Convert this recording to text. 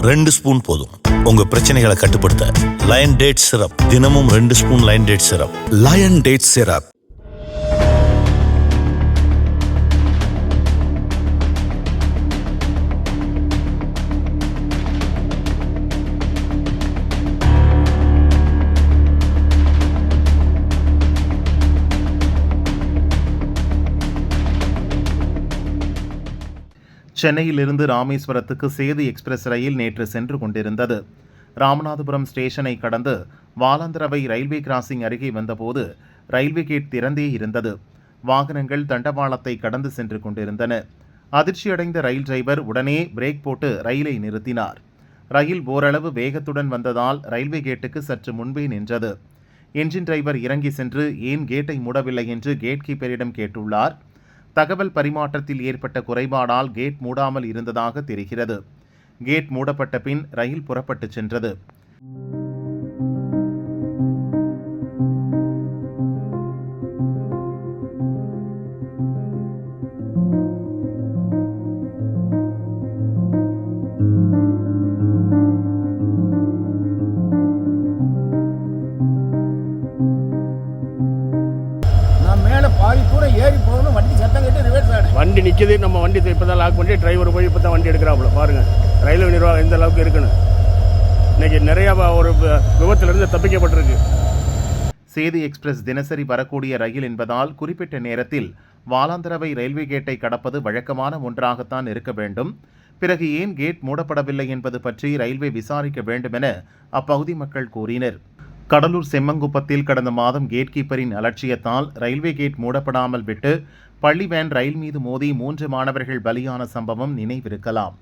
ரெண்டு ஸ்பூன் போதும். உங்க பிரச்சனைகளை கட்டுப்படுத்த லயன் டேட் சிரப் தினமும் ரெண்டு spoon lion date syrup lion date syrup சென்னையிலிருந்து ராமேஸ்வரத்துக்கு சேது எக்ஸ்பிரஸ் ரயில் நேற்று சென்று கொண்டிருந்தது. ராமநாதபுரம் ஸ்டேஷனை கடந்து வாலாந்திரவை ரயில்வே கிராசிங் அருகே வந்தபோது ரயில்வே கேட் திறந்தே இருந்தது. வாகனங்கள் தண்டவாளத்தை கடந்து சென்று கொண்டிருந்தன. அதிர்ச்சியடைந்த ரயில் டிரைவர் உடனே பிரேக் போட்டு ரயிலை நிறுத்தினார். ரயில் ஓரளவு வேகத்துடன் வந்ததால் ரயில்வே கேட்டுக்கு சற்று முன்பே நின்றது. என்ஜின் டிரைவர் இறங்கி சென்று ஏன் கேட்டை மூடவில்லை? என்று கேட் கீப்பரிடம் கேட்டுள்ளார். தகவல் பரிமாற்றத்தில் ஏற்பட்ட குறைபாடால் கேட் மூடாமல் இருந்ததாக தெரிகிறது. கேட் மூடப்பட்ட பின் ரயில் புறப்பட்டு சென்றது. பாதி தூரம் ஏறி போகணும் வண்டி சத்தம் கேட்டு ரிவர்ஸ் ஆனேன் வண்டி நிற்கிது நம்ம வண்டி இப்போ தான் லாக் பண்ணி டிரைவர் போய் இப்போ தான் வண்டி எடுக்கிறாப்புல. பாருங்கள் ரயில்வே நிர்வாகம் எந்த அளவுக்கு இருக்குன்னு. இன்னைக்கு நிறையா ஒரு விபத்திலிருந்து தப்பிக்கப்பட்டிருக்கு. சேது எக்ஸ்பிரஸ் தினசரி வரக்கூடிய ரயில் என்பதால் குறிப்பிட்ட நேரத்தில் வாலாந்தரவை ரயில்வே கேட்டை கடப்பது வழக்கமான ஒன்றாகத்தான் இருக்க வேண்டும். பிறகு ஏன் கேட் மூடப்படவில்லை என்பது பற்றி ரயில்வே விசாரிக்க வேண்டும் என அப்பகுதி மக்கள் கூறினர். கடலூர் செம்மங்குப்பத்தில் கடந்த மாதம் கேட் கீப்பரின் அலட்சியத்தால் ரயில்வே கேட் மூடப்படாமல் விட்டு பள்ளி வேன் ரயில் மீது மோதி மூன்று மாணவர்கள் பலியான சம்பவம் நினைவிருக்கலாம்.